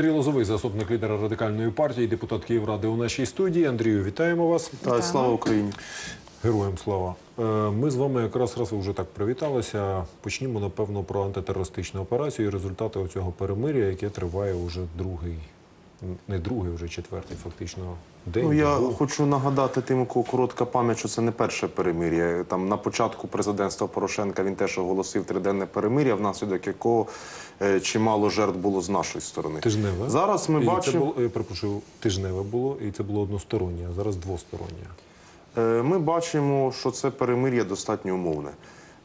Андрій Лозовий, заступник лідера радикальної партії, депутат Київради у нашій студії. Андрію, вітаємо вас. Та, слава Україні. Героям слава. Е, Ми з вами якраз раз вже так привіталися. Почнімо, напевно, про антитерористичну операцію і результати цього перемиря, яке триває уже другий, не другий, вже четвертий, фактично день. Ну, я добу. хочу нагадати тим, у кого коротка пам'ять, що це не перше перемир'я. Там на початку президентства Порошенка він теж оголосив триденне перемир'я, внаслідок якого е, чимало жертв було з нашої сторони. Тижневе. Зараз ми І Це було, я перепрошую, тижневе було, і це було одностороннє, а зараз двостороннє. Е, Ми бачимо, що це перемир'я достатньо умовне.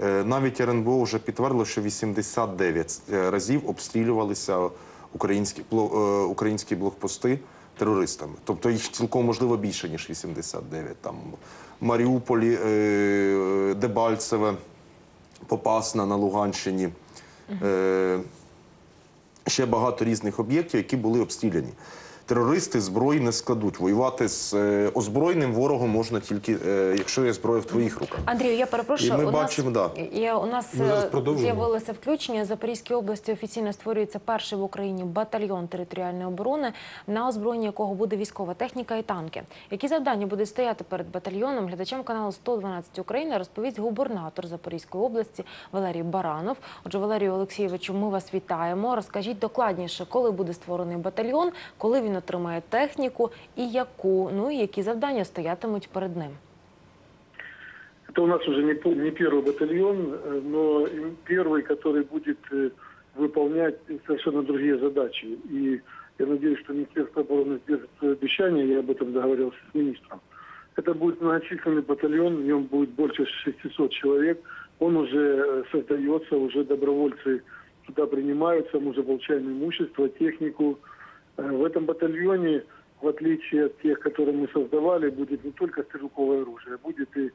Е, Навіть РНБО вже підтвердило, що 89 разів обстрілювалися українські, е, українські блокпости терористами. Тобто їх цілком можливо більше, ніж 89. Там Маріуполі, е, Дебальцеве, Попасна на Луганщині. Е, ще багато різних об'єктів, які були обстріляні. Терористи зброї не складуть. Воювати з е, озброєним ворогом можна тільки, е, якщо є зброя в твоїх руках. Андрію, я перепрошую. І ми у бачимо, нас, да. є, у нас Ми зараз е, з'явилося включення. В Запорізькій області офіційно створюється перший в Україні батальйон територіальної оборони, на озброєнні якого буде військова техніка і танки. Які завдання будуть стояти перед батальйоном? Глядачам каналу 112 України розповість губернатор Запорізької області Валерій Баранов. Отже, Валерію Олексійовичу, ми вас вітаємо. Розкажіть докладніше, коли буде створений батальйон, коли він отримає техніку і яку, ну і які завдання стоятимуть перед ним. Это у нас уже не, пол- не первый батальон, э, но и первый, который будет э, выполнять совершенно другие задачи. И я надеюсь, что Министерство обороны сдержит свое обещание, я об этом договорился с министром. Это будет многочисленный батальон, в нем будет больше 600 человек. Он уже э, создается, уже добровольцы туда принимаются, мы уже получаем имущество, технику. Э, В этом батальоне, в отличие от тех, которые мы создавали, будет не только стрелковое оружие, будет и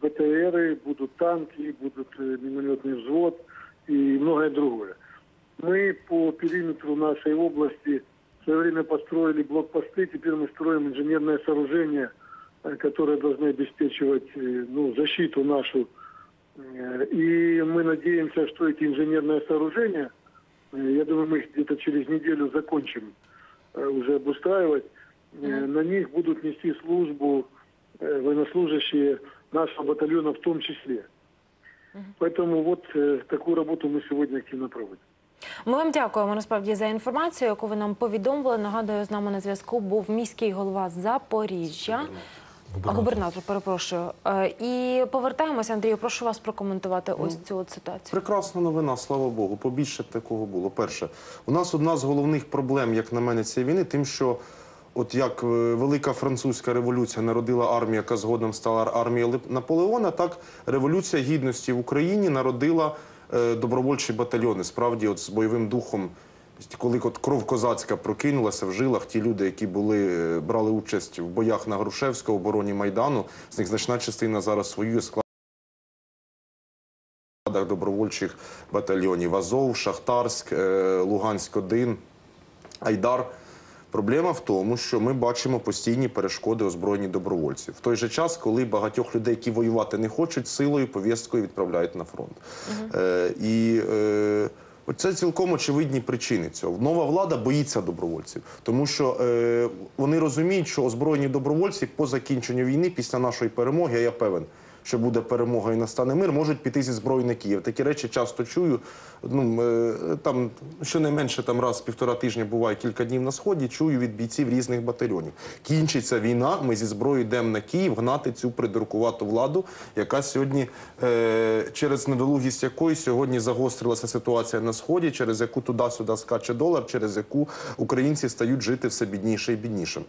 БТРы, будут танки, будут э, минометный взвод и многое другое. Мы по периметру нашей области в свое время построили блокпосты, теперь мы строим инженерное сооружение, э, которое должно обеспечивать ну, защиту нашу. И мы надеемся, что эти инженерные сооружения, я думаю, мы их где-то через неделю закончим уже обустраивать, Э, на них будут нести службу э, военнослужащие нашего батальона в том числе. Поэтому вот э, такую работу мы сегодня активно проводим. Ми вам дякуємо насправді за інформацію, яку ви нам повідомили. Нагадую, з нами на зв'язку був міський голова Запоріжжя. А, Губернатор, перепрошую. Е, І повертаємося, Андрію. Прошу вас прокоментувати ось цю от ситуацію. Прекрасна новина, слава Богу. Побільше такого було. Перше, у нас одна з головних проблем, як на мене, цієї війни, тим, що от як е, велика французька революція народила армію, яка згодом стала армією Наполеона, так революція гідності в Україні народила е, добровольчі батальйони. Справді, от з бойовим духом. Коли от кров козацька прокинулася в жилах, ті люди, які були, е, брали участь в боях на Грушевського, в обороні Майдану, з них значна частина зараз воює склад складах добровольчих батальйонів Азов, Шахтарськ, е, Луганськ-1, Айдар. Проблема в тому, що ми бачимо постійні перешкоди озброєні добровольці. В той же час, коли багатьох людей, які воювати не хочуть, силою, повісткою відправляють на фронт. Е, і е, це цілком очевидні причини цього. Нова влада боїться добровольців, тому що е, вони розуміють, що озброєні добровольці по закінченню війни, після нашої перемоги, я певен, що буде перемога і настане мир, можуть піти зі зброї на Київ. Такі речі часто чую. Ну е, там щонайменше там раз півтора тижня буває кілька днів на сході. Чую від бійців різних батальйонів. Кінчиться війна. Ми зі зброєю йдемо на Київ гнати цю придуркувату владу, яка сьогодні е, через недолугість якої сьогодні загострилася ситуація на сході, через яку туди-сюди скаче долар, через яку українці стають жити все бідніше і бідніше.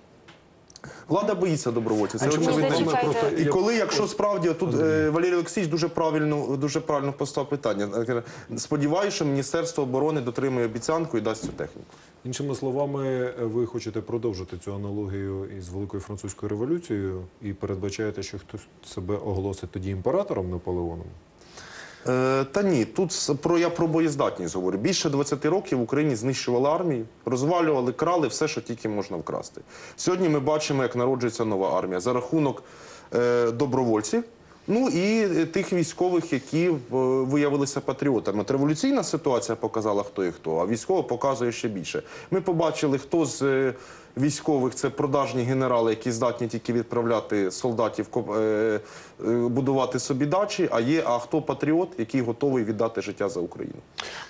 Влада боїться добровольців. Це очевидно. І коли, якщо справді тут е, Валерій Олексійович дуже правильно, дуже правильно поставив питання. Сподіваюся, що Міністерство оборони дотримує обіцянку і дасть цю техніку. Іншими словами, ви хочете продовжити цю аналогію із Великою французькою революцією і передбачаєте, що хтось себе оголосить тоді імператором Наполеоном? Е, та ні, тут про я про боєздатність говорю. Більше 20 років в Україні знищували армію, розвалювали, крали все, що тільки можна вкрасти. Сьогодні ми бачимо, як народжується нова армія за рахунок е, добровольців. Ну і е, тих військових, які е, виявилися патріотами. От революційна ситуація показала, хто і хто, а військово показує ще більше. Ми побачили, хто з е, військових це продажні генерали, які здатні тільки відправляти солдатів е, е, будувати собі дачі. А є а хто патріот, який готовий віддати життя за Україну.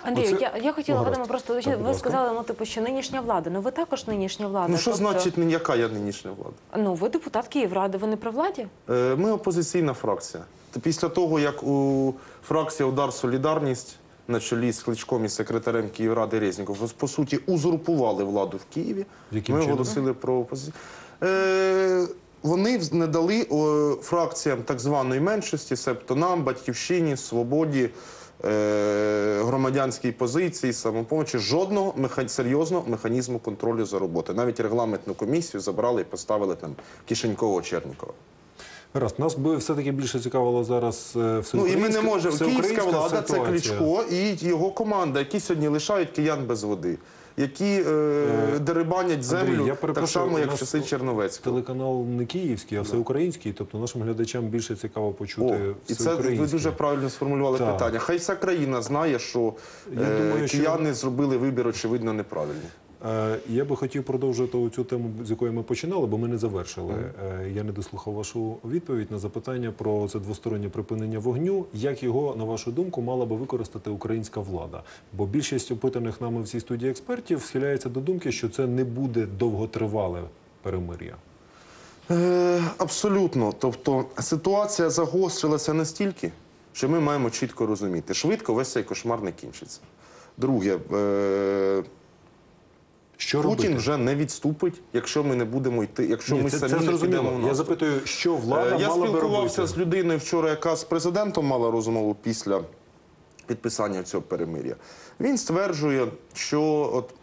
Андрію, Оце- я, я хотіла Ну, Вадима просто Ви сказали, ну типу, що нинішня влада. Ну ви також нинішня влада. Ну що тобто- значить ні- яка я нинішня влада? Ну ви депутат Київради, ви не при владі? Е, Ми опозиційна фракція. Після того, як у фракція Удар Солідарність на чолі з Кличком і секретарем Київради Резніков, по суті, узурпували владу в Києві, Яким ми чином? оголосили про опозицію. Е, вони не дали о, фракціям так званої меншості, себто нам, Батьківщині, Свободі, е, громадянській позиції, самопомочі, жодного меха... серйозного механізму контролю за роботою. Навіть регламентну комісію забрали і поставили там Кишенькова Чернікова. Гаразд, нас би все-таки більше цікавило зараз е, Ну і ми не можемо. Київська влада це ситуація. Кличко і його команда, які сьогодні лишають киян без води, які е, дерибанять землю Андрій, я так перепрошую, само, у як в нас часи Черновецького. Телеканал не київський, а всеукраїнський. Тобто нашим глядачам більше цікаво О, почути і це ви всеукраїнське. дуже правильно сформулювали Так. питання. Хай вся країна знає, що Я е, думаю, що- кияни зробили вибір, очевидно, неправильний. Е, Я би хотів продовжити цю тему, з якої ми починали, бо ми не завершили. Е, Я не дослухав вашу відповідь на запитання про це двостороннє припинення вогню. Як його, на вашу думку, мала би використати українська влада? Бо більшість опитаних нами в цій студії експертів схиляється до думки, що це не буде довготривале перемир'я. Е, абсолютно. Тобто ситуація загострилася настільки, що ми маємо чітко розуміти, швидко весь цей кошмар не кінчиться. Друге, е, Що Путін робити? вже не відступить, якщо ми не будемо йти, якщо Ні, ми це, самі це не підемо. Я запитую, що влада Е, Я мала спілкувався би з людиною вчора, яка з президентом мала розмову після підписання цього перемир'я. Він стверджує, що от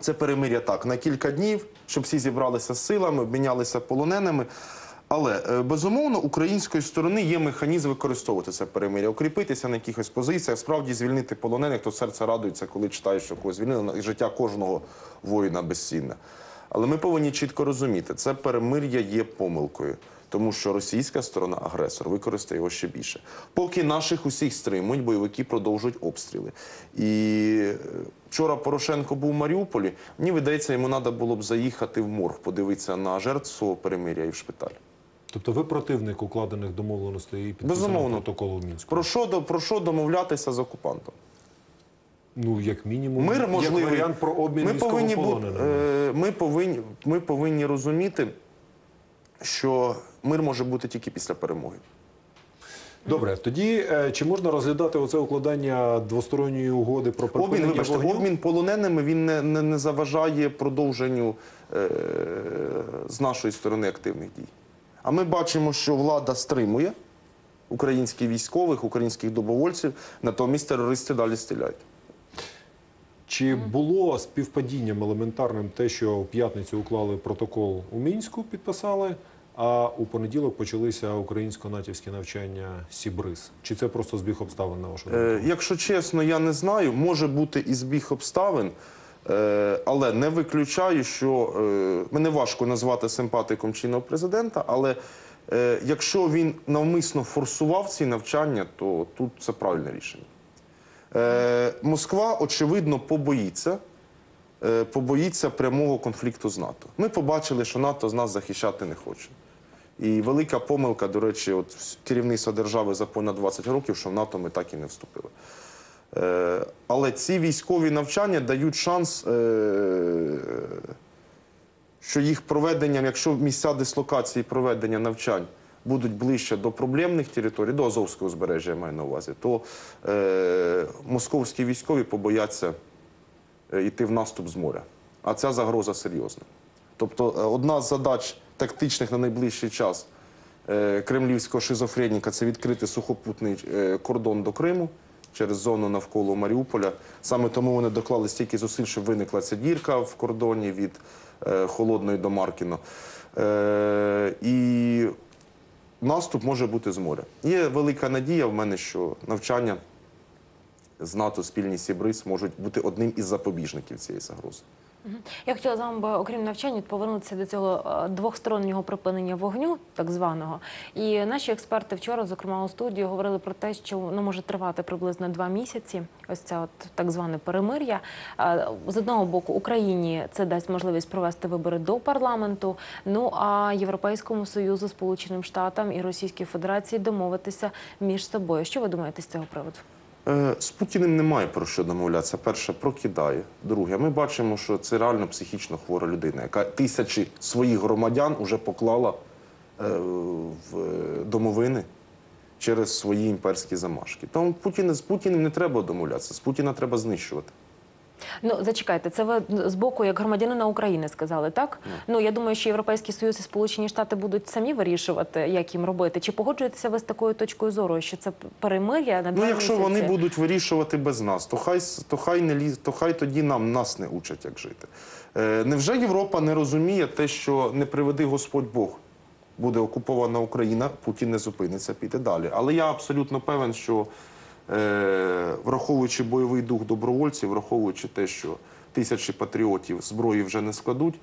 це перемир'я так на кілька днів, щоб всі зібралися з силами, обмінялися полоненими. Але е, безумовно української сторони є механізм використовувати це перемир'я, укріпитися на якихось позиціях, справді звільнити полонених, то серце радується, коли читаєш, що когось звільнили, життя кожного воїна безцінне. Але ми повинні чітко розуміти, це перемир'я є помилкою, тому що російська сторона, агресор, використає його ще більше. Поки наших усіх стримують, бойовики продовжують обстріли. І е, вчора Порошенко був у Маріуполі. Мені видається, йому треба було б заїхати в морг, подивитися на жертв свого перемир'я і в шпиталь. Тобто ви противник укладених домовленостей і підписаного Безумовно. протоколу в Мінську? Про що, до- про що домовлятися з окупантом? Ну, як мінімум, Мир можливий. як варіант про обмін ми повинні, бу- військовополоненими. е, ми, повинні, ми повинні розуміти, що мир може бути тільки після перемоги. Добре, тоді е, чи можна розглядати оце укладання двосторонньої угоди про Обмін, припинення вибачте, вогню? обмін полоненими він не, не, не заважає продовженню е, з нашої сторони активних дій. А ми бачимо, що влада стримує українських військових, українських добровольців, натомість терористи далі стріляють. Чи було співпадінням елементарним те, що в п'ятницю уклали протокол у Мінську, підписали, а у понеділок почалися українсько-натівські навчання Сібриз? Чи це просто збіг обставин на вашу думку? Е, якщо чесно, я не знаю. Може бути і збіг обставин, але не виключаю, що е, мене важко назвати симпатиком чинного президента, але е, якщо він навмисно форсував ці навчання, то тут це правильне рішення. Е, Москва, очевидно, побоїться. е, Побоїться прямого конфлікту з НАТО. Ми побачили, що НАТО з нас захищати не хоче. І велика помилка, до речі, от керівництва держави за понад 20 років, що в НАТО ми так і не вступили. Е, але ці військові навчання дають шанс, е, що їх проведенням, якщо місця дислокації проведення навчань будуть ближче до проблемних територій, до Азовського узбережжя я маю на увазі, то е, московські військові побояться йти в наступ з моря. А ця загроза серйозна. Тобто, одна з задач тактичних на найближчий час кремлівського шизофреніка це відкрити сухопутний кордон до Криму через зону навколо Маріуполя. Саме тому вони доклали стільки зусиль, щоб виникла ця дірка в кордоні від е, Холодної до Маркіно. Е, і наступ може бути з моря. Є велика надія в мене, що навчання з НАТО спільні Сібриз можуть бути одним із запобіжників цієї загрози. Я хотіла з вами, окрім навчання, повернутися до цього е, двохстороннього припинення вогню, так званого. І наші експерти вчора, зокрема у студії, говорили про те, що воно може тривати приблизно два місяці. Ось це от так зване перемир'я. Е, З одного боку, Україні це дасть можливість провести вибори до парламенту. Ну а Європейському союзу, Сполученим Штатам і Російській Федерації домовитися між собою. Що ви думаєте з цього приводу? Е, З Путіним немає про що домовлятися. Перше, прокидає. Друге, ми бачимо, що це реально психічно хвора людина, яка тисячі своїх громадян вже поклала е, в домовини через свої імперські замашки. Тому Путін, з Путіним не треба домовлятися, з Путіна треба знищувати. Ну зачекайте, це ви з боку як громадянина України сказали, так? Ну я думаю, що Європейський Союз і Сполучені Штати будуть самі вирішувати, як їм робити. Чи погоджуєтеся ви з такою точкою зору, що це перемир'я на два Ну, якщо місяці? вони будуть вирішувати без нас, то хай, то хай не ліз, то хай тоді нам нас не учать, як жити. Е, невже Європа не розуміє те, що не приведи Господь Бог? Буде окупована Україна, Путін не зупиниться, піде далі. Але я абсолютно певен, що враховуючи бойовий дух добровольців, враховуючи те, що тисячі патріотів зброї вже не складуть,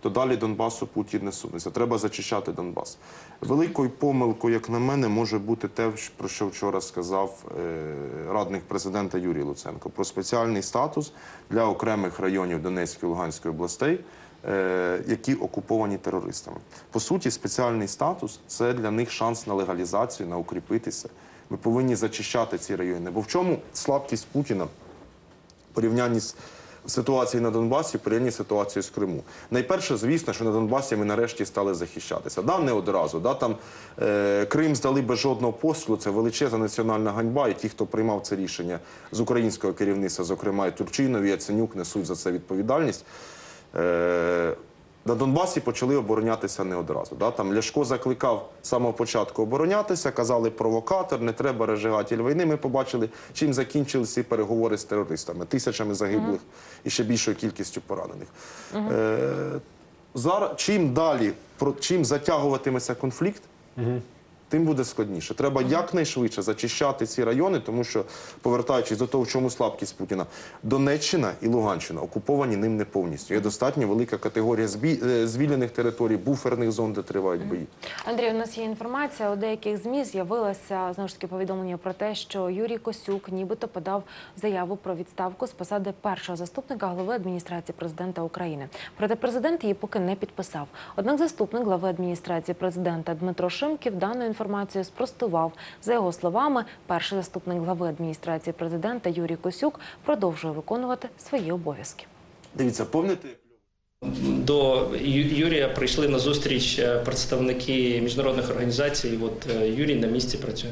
то далі Донбасу Путін не сунеться. Треба зачищати Донбас. Великою помилкою, як на мене, може бути те, про що вчора сказав е, радник президента Юрій Луценко про спеціальний статус для окремих районів Донецької і Луганської областей, е, які окуповані терористами. По суті, спеціальний статус це для них шанс на легалізацію, на укріпитися. Ми повинні зачищати ці райони. Бо в чому слабкість Путіна? порівнянні з ситуацією на Донбасі, порівнянні з ситуацією з Криму. Найперше, звісно, що на Донбасі ми нарешті стали захищатися. Да, не одразу. Да, там е, Крим здали без жодного пострілу. Це величезна національна ганьба. І ті, хто приймав це рішення з українського керівництва, зокрема і Турчинов, і Яценюк, несуть за це відповідальність. Е, на Донбасі почали оборонятися не одразу. Да? Там Ляшко закликав з самого початку оборонятися, казали провокатор, не треба режигатель війни. Ми побачили, чим закінчилися переговори з терористами, тисячами загиблих і ще більшою кількістю поранених. Е, зараз чим далі, про чим затягуватиметься конфлікт, тим буде складніше. Треба якнайшвидше зачищати ці райони, тому що, повертаючись до того, в чому слабкість Путіна, Донеччина і Луганщина окуповані ним не повністю. Є достатньо велика категорія збі- е, звільнених територій, буферних зон, де тривають бої. Андрій, у нас є інформація. У деяких змі з'явилося знову ж таки повідомлення про те, що Юрій Косюк нібито подав заяву про відставку з посади першого заступника голови адміністрації президента України. Проте президент її поки не підписав. Однак заступник глави адміністрації президента Дмитро Шимків дану інформацію спростував. За його словами, перший заступник глави адміністрації президента Юрій Косюк продовжує виконувати свої обов'язки. Дивіться, повните. До Юрія прийшли на зустріч е, представники міжнародних організацій. От е, Юрій на місці працює.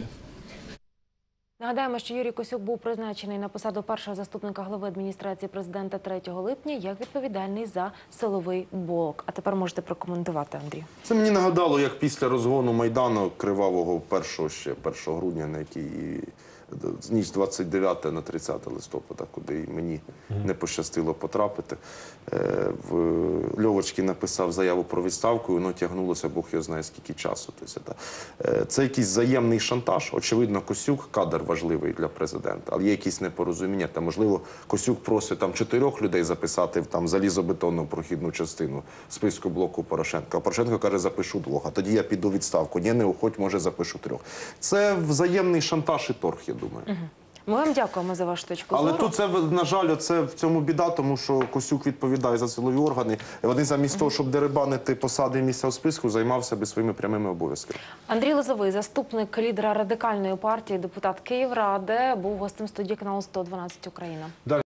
Нагадаємо, що Юрій Косюк був призначений на посаду першого заступника голови адміністрації президента 3 липня як відповідальний за силовий блок. А тепер можете прокоментувати, Андрій. Це мені нагадало, як після розгону Майдану кривавого 1 ще 1 грудня, на який ніч 29 на 30 листопада, куди і мені не пощастило потрапити. Е, В Льовочки написав заяву про відставку, і воно тягнулося, Бог його знає скільки часу. Тобто, це, е, якийсь взаємний шантаж. Очевидно, Косюк кадр важливий для президента, але є якісь непорозуміння. Та можливо, Косюк просить там чотирьох людей записати в там залізобетонну прохідну частину списку блоку Порошенка. А Порошенко каже, запишу двох. А тоді я піду відставку. Ні, не уходь, може запишу трьох. Це взаємний шантаж і торг, я думаю. Ми вам дякуємо за вашу точку Але тут це на жаль, це в цьому біда, тому що Косюк відповідає за силові органи. І Вони замість того, щоб дерибанити посади і місця у списку, займався би своїми прямими обов'язками. Андрій Лозовий, заступник лідера радикальної партії, депутат Київради, був гостем студії каналу 112 Україна. Далі